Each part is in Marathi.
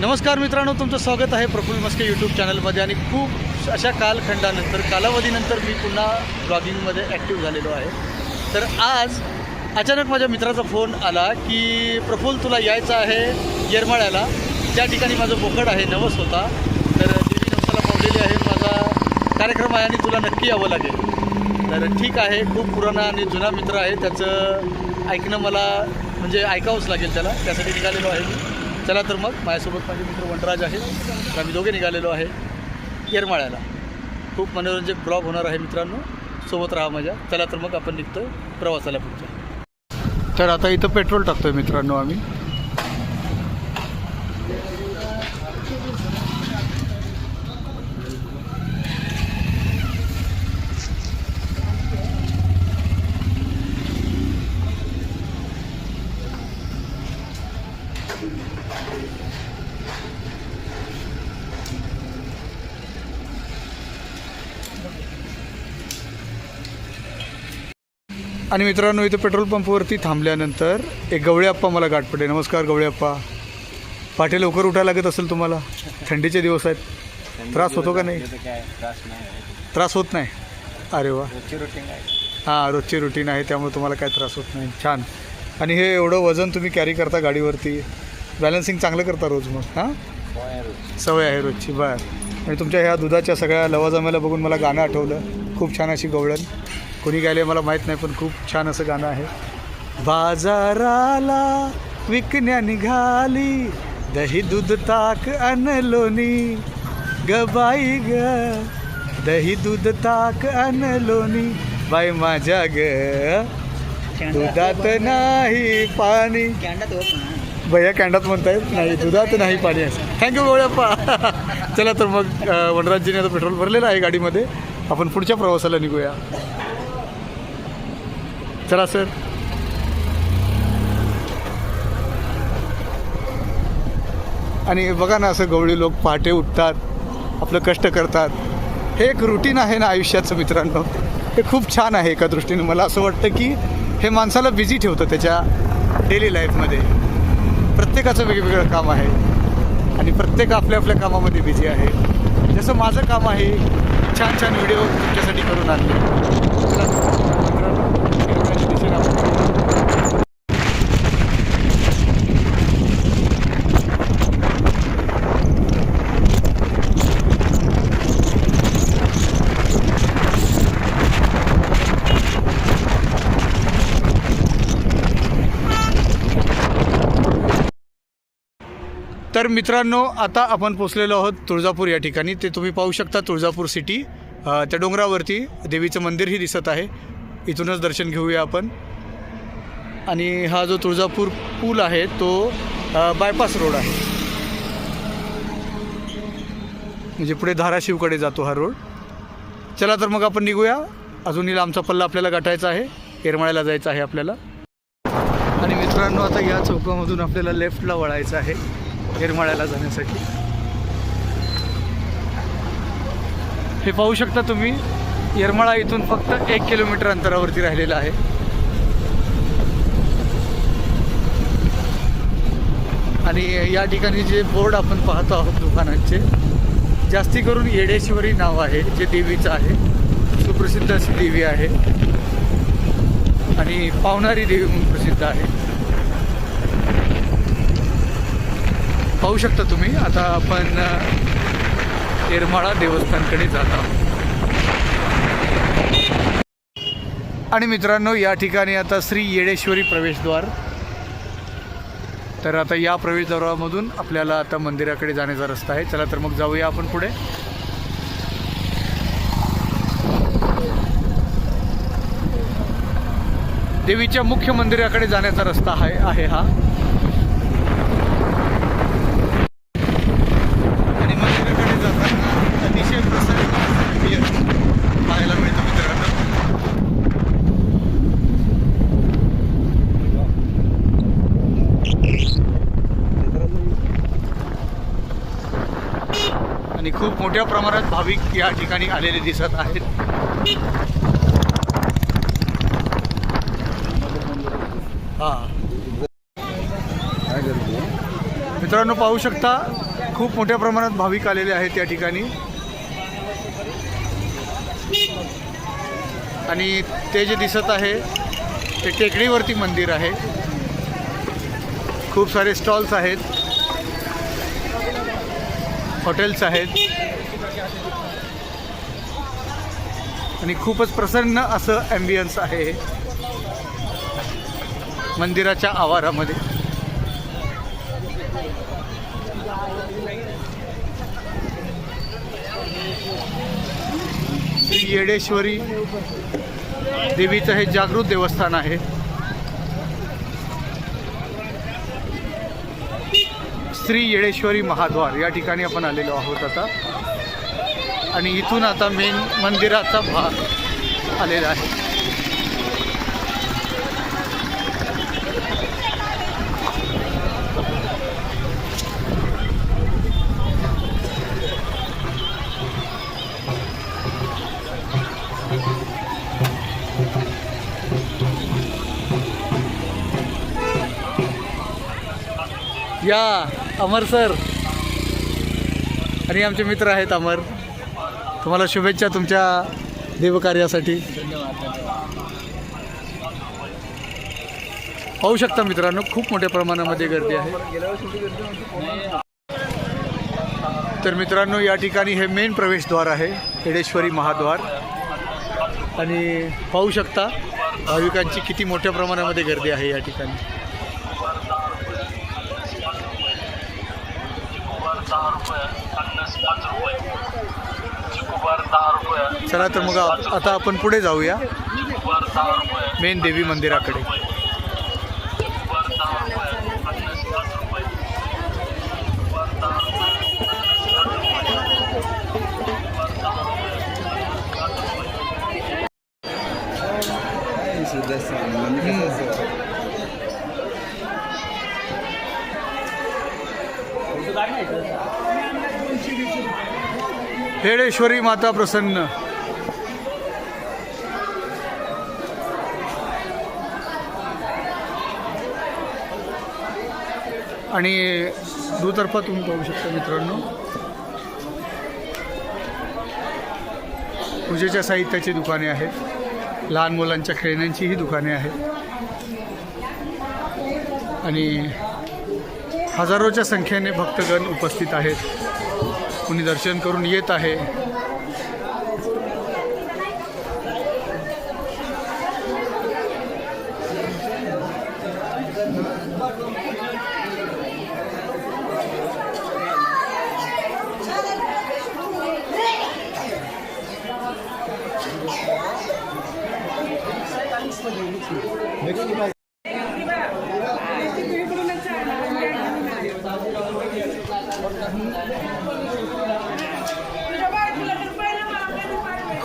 नमस्कार मित्रांनो तुमचं स्वागत आहे प्रफुल्ल मस्के यूट्यूब चॅनलमध्ये आणि खूप अशा कालखंडानंतर कालावधीनंतर मी पुन्हा ब्लॉगिंगमध्ये ॲक्टिव्ह झालेलो आहे. तर आज अचानक माझ्या मित्राचा फोन आला की प्रफुल्ल तुला यायचं आहे येरमाळ्याला. ज्या ठिकाणी माझं बोकड आहे नवस होता. तर देवी नवसाला पावलेली आहे माझा कार्यक्रम आहे आणि तुला नक्की यावं लागेल. तर ठीक आहे खूप पुराणा आणि जुना मित्र आहे त्याचं ऐकणं मला म्हणजे ऐकावंच लागेल त्याला. त्यासाठी निघालेलो आहे मी. चला तर मग माझ्यासोबत माझे मित्र वनराज आहेत. तर आम्ही दोघे निघालेलो आहे येरमाळ्याला. खूप मनोरंजक ब्लॉग होणार आहे मित्रांनो. सोबत राहा माझ्या. चला तर मग आपण निघतो प्रवासाला पुढच्या. तर आता इथं पेट्रोल टाकतोय मित्रांनो आम्ही. आणि मित्रांनो इथं पेट्रोल पंपवरती थांबल्यानंतर एक गवळेप्पा मला गाठ पडले. नमस्कार गवळेप्पा पाठी लवकर उठायला लागत असेल तुम्हाला? थंडीचे दिवस आहेत. त्रास होतो का नाही? त्रास होत नाही? अरे वा. रोजची रुटीन आहे. हां रोजची रुटीन आहे त्यामुळे तुम्हाला काय त्रास होत नाही. छान. आणि हे एवढं वजन तुम्ही कॅरी करता गाडीवरती. बॅलन्सिंग चांगलं करता रोज मग हां? सवय आहे रोजची बर. आणि तुमच्या ह्या दुधाच्या सगळ्या लवाजम्याला बघून मला गाणं आठवलं. खूप छान अशी गवळण. कोणी गायले मला माहीत नाही पण खूप छान असं गाणं आहे. बाजाराला विकण्या निघाली दही दूध ताक अनलोनी ग बाई ग दही दूध ताक अनलोनी बाई माझ्या ग दुधात नाही पाणी. भैया कॅन्डात म्हणतायत नाही दुधात नाही पाणी असं थँक्यू गोळ्याप्पा. चला तर मग वनराजजीने आता पेट्रोल भरलेलं आहे गाडीमध्ये. आपण पुढच्या प्रवासाला निघूया. चला सर. आणि बघा ना असं गवळी लोक पहाटे उठतात आपलं कष्ट करतात. हे एक रुटीन आहे ना आयुष्याचं मित्रांनो. हे खूप छान आहे एका दृष्टीने. मला असं वाटतं की हे माणसाला बिझी ठेवतं त्याच्या डेली लाईफमध्ये प्रत्येकाचं वेगवेगळं काम आहे. आणि प्रत्येक आपल्या आपल्या कामामध्ये बिझी आहे. जसं माझं काम आहे छान छान व्हिडिओ तुमच्यासाठी करून आणले चला, मित्रांनो, येरवड्याच्या दिशेने आपण तर मित्रांनो आता आपण पोचलेलो आहोत तुळजापूर या ठिकाणी. ते तुम्ही पाहू शकता तुळजापूर सिटी त्या डोंगरावरती देवीचं मंदिरही दिसत आहे. इथूनच दर्शन घेऊया आपण. आणि हा जो तुळजापूर पूल आहे तो बायपास रोड आहे. म्हणजे पुढे धाराशिवकडे जातो हा रोड चला तर मग आपण निघूया. अजूनही लांबचा पल्ला आपल्याला गाठायचा आहे. येरमाळ्याला जायचं आहे आपल्याला. आणि मित्रांनो आता या चौकामधून आपल्याला लेफ्टला वळायचं आहे. येरमाळ्याला जाण्यासाठी. हे पाहू शकता तुम्ही येरमाळा इथून फक्त एक किलोमीटर अंतरावरती राहिलेलं आहे. आणि या ठिकाणी जे बोर्ड आपण पाहतो आहोत दुकानांचे जास्ती करून येडेश्वरी नाव आहे जे देवीचं आहे. सुप्रसिद्ध अशी देवी आहे. आणि पावणारी देवी म्हणून प्रसिद्ध आहे. पाहू शकता तुम्ही. आता आपण येरमाळा देवस्थानकडे जात आहोत. आणि मित्रांनो या ठिकाणी आता श्री येडेश्वरी प्रवेशद्वार. तर आता या प्रवेशद्वारामधून आपल्याला आता मंदिराकडे जाण्याचा रस्ता आहे. चला तर मग जाऊया आपण पुढे. देवीच्या मुख्य मंदिराकडे जाण्याचा रस्ता आहे आहे हा आणि मंदिराकडे जाताना अतिशय प्रसन्न पियर पाहायला मिळतं मित्रांनो आणि खूप मोठ्या प्रमाणात भाविक या ठिकाणी आलेले दिसत आहेत. हां. मित्रांनो पाहू शकता खूप मोठ्या प्रमाणात भाविक आलेले आहेत त्या ठिकाणी. आणि ते जे दिसत आहे ते टेकडीवरती मंदिर आहे. खूप सारे स्टॉल्स आहेत. हॉटेल्स आहेत. आणि खूपच प्रसन्न असं ॲम्बियन्स आहे मंदिराच्या आवारामध्ये. श्री येडेश्वरी देवीचं हे जागृत देवस्थान आहे. श्री येडेश्वरी महाद्वार या ठिकाणी आपण आलेलो आहोत आता. आणि इथून आता मेन मंदिराचा भाग आलेला आहे. या अमर सर. आणि आमचे मित्र आहेत अमर. तुम्हाला शुभेच्छा तुमच्या देवकार्यासाठी. पाहू शकता मित्रांनो खूप मोठ्या प्रमाणामध्ये गर्दी आहे. तर मित्रांनो या ठिकाणी हे मेन प्रवेशद्वार आहे हेडेश्वरी महाद्वार. आणि पाहू शकता भाविकांची किती मोठ्या प्रमाणामध्ये गर्दी आहे या ठिकाणी. रुपये पन्नास पाच रुपये चिकोबार दहा रुपये चला तर मग आता आपण पुढे जाऊया. मेन देवी मंदिराकडे. हेडेश्वरी माता प्रसन्न. आणि दुतर्फा तुम्ही पाहू शकता मित्रांनो. पूजेच्या साहित्याची दुकाने आहेत. लहान मुलांच्या खेळण्यांचीही दुकाने आहेत. आणि हजारोच्या संख्येने भक्तगण उपस्थित आहेत. कुणी दर्शन करून येत आहे.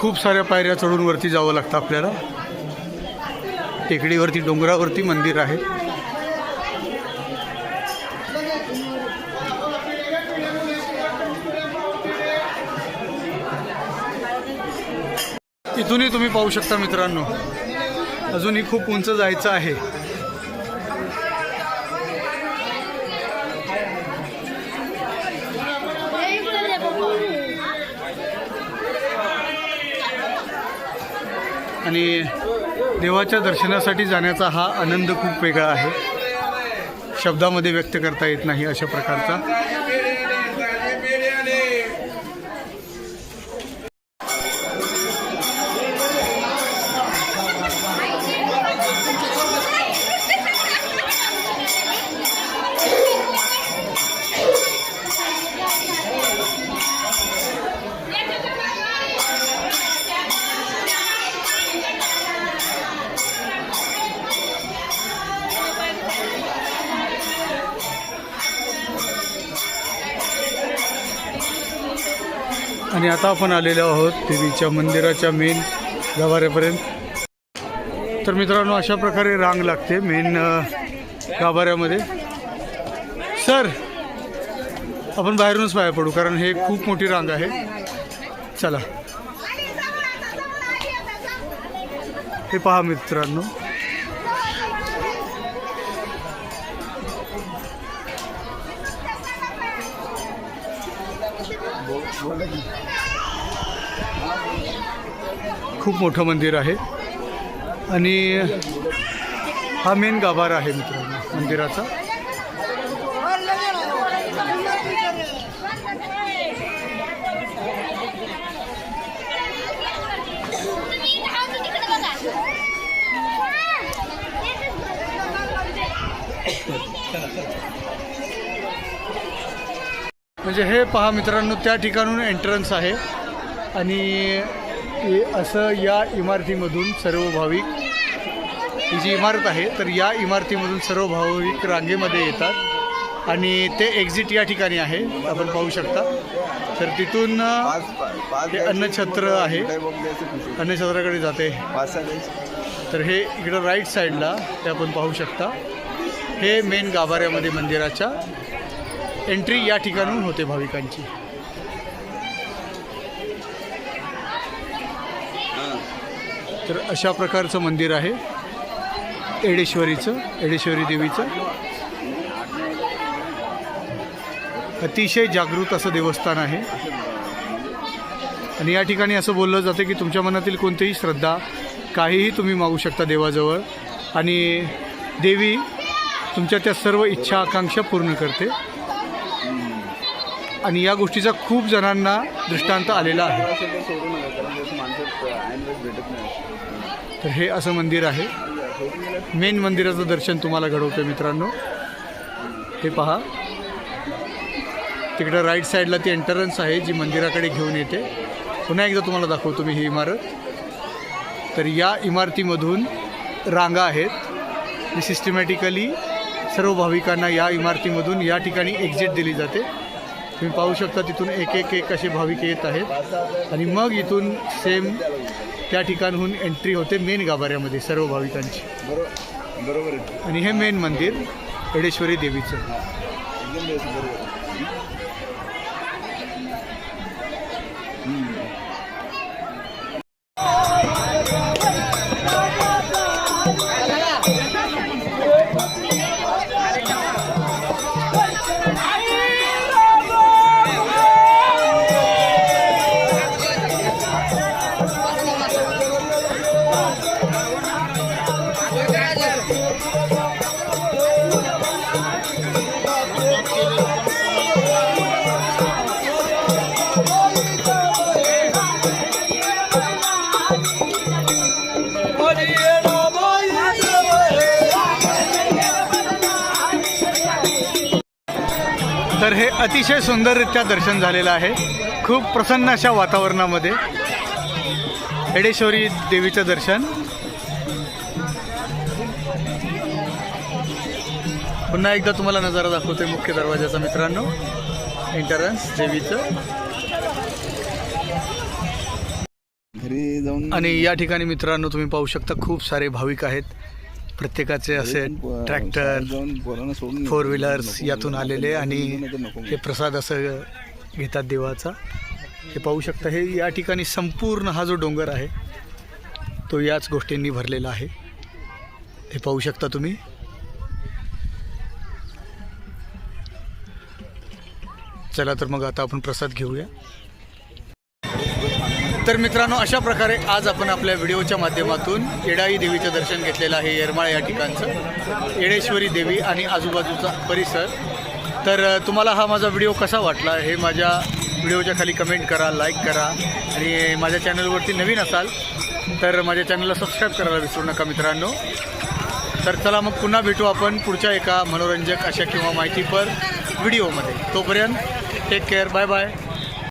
खूप साऱ्या पायऱ्या चढून वरती जावं लागतं आपल्याला. टेकडीवरती डोंगरावरती मंदिर आहे. इथूनही तुम्ही पाहू शकता मित्रांनो अजूनही खूप उंच जायचं आहे. आणि देवाच्या दर्शनासाठी जाण्याचा हा आनंद खूप वेगळा आहे. शब्दामध्ये व्यक्त करता येत नाही अशा प्रकारचा. आणि आता आपण आलेलो आहोत देवीच्या मंदिराच्या मेन गाभाऱ्यापर्यंत. तर मित्रांनो अशा प्रकारे रांग लागते मेन गाभाऱ्यामध्ये. सर आपण बाहेरूनच पाया पडू कारण हे खूप मोठी रांग आहे. चला. हे पहा मित्रांनो. खूप मोठं मंदिर आहे. आणि हा मेन गाभारा आहे मित्रांनो मंदिराचा. म्हणजे हे पहा मित्रांनो त्या ठिकाणून एंट्रन्स आहे. आणि असं या इमारतीमधून सर्व भाविक ही जी इमारत आहे तर या इमारतीमधून सर्व भाविक रांगेमध्ये येतात. आणि ते एक्झिट या ठिकाणी आहे आपण पाहू शकता. तर तिथून हे अन्नछत्र आहे. अन्नछत्राकडे जाते. तर हे इकडं राईट साईडला ते आपण पाहू शकता. हे मेन गाभाऱ्यामध्ये मंदिराच्या एंट्री या ठिकाणून होते भाविकांची. तर अशा प्रकारचं मंदिर आहे. एडेश्वरीचं एडेश्वरी देवीचं. अतिशय जागृत असं देवस्थान आहे. आणि या ठिकाणी असं बोललं जातं की तुमच्या मनातील कोणतीही श्रद्धा काहीही तुम्ही मागू शकता देवाजवळ. आणि देवी तुमच्या त्या सर्व इच्छा आकांक्षा पूर्ण करते. आणि या गोष्टीचा खूप जणांना दृष्टांत आलेला आहे. तर हे असं मंदिर आहे. मेन मंदिराचं दर्शन तुम्हाला घडवतं मित्रांनो. हे पहा. तिकडं राईट साईडला ती एंटरन्स आहे जी मंदिराकडे घेऊन येते. पुन्हा एकदा तुम्हाला दाखवतो मी ही इमारत. तर या इमारतीमधून रांगा आहेत. सिस्टमॅटिकली सर्व भाविकांना या इमारतीमधून या ठिकाणी एक्झिट दिली जाते. तुम्ही पाहू शकता तिथून एक एक एक असे भाविक येत आहेत. आणि मग इथून सेम त्या ठिकाणहून एंट्री होते मेन गाभाऱ्यामध्ये सर्व भाविकांची. बरोबर. आणि हे मेन मंदिर एडेश्वरी देवीचं. तर हे अतिशय सुंदररित्या दर्शन झालेलं आहे. खूप प्रसन्न अशा वातावरणामध्ये. एडेश्वरी देवीचं दर्शन. पुन्हा एकदा तुम्हाला नजारा दाखवतोय मुख्य दरवाजाचा मित्रांनो. एंटरन्स देवीचं. आणि या ठिकाणी मित्रांनो तुम्ही पाहू शकता खूप सारे भाविक आहेत. प्रत्येकाचे असे ट्रॅक्टर फोर व्हीलर्स यातून आलेले आणि हे प्रसाद असं घेतात देवाचा. हे पाहू शकता हे या ठिकाणी संपूर्ण हा जो डोंगर आहे तो याच गोष्टींनी भरलेला आहे. हे पाहू शकता तुम्ही. चला तर मग आता आपण प्रसाद घेऊया. तर मित्रांनो अशा प्रकारे आज आपण आपल्या व्हिडिओच्या माध्यमातून येडाई देवीचं दर्शन घेतलेलं आहे येरमाळ या ठिकाणचं. येडेश्वरी देवी आणि आजूबाजूचा परिसर. तर तुम्हाला हा माझा व्हिडिओ कसा वाटला हे माझ्या व्हिडिओच्या खाली कमेंट करा लाईक करा आणि माझ्या चॅनलवरती नवीन असाल तर माझ्या चॅनलला सबस्क्राईब करायला विसरू नका मित्रांनो. तर चला मग पुन्हा भेटू आपण पुढच्या एका मनोरंजक अशा किंवा माहितीपर व्हिडिओमध्ये. तोपर्यंत टेक केअर बाय बाय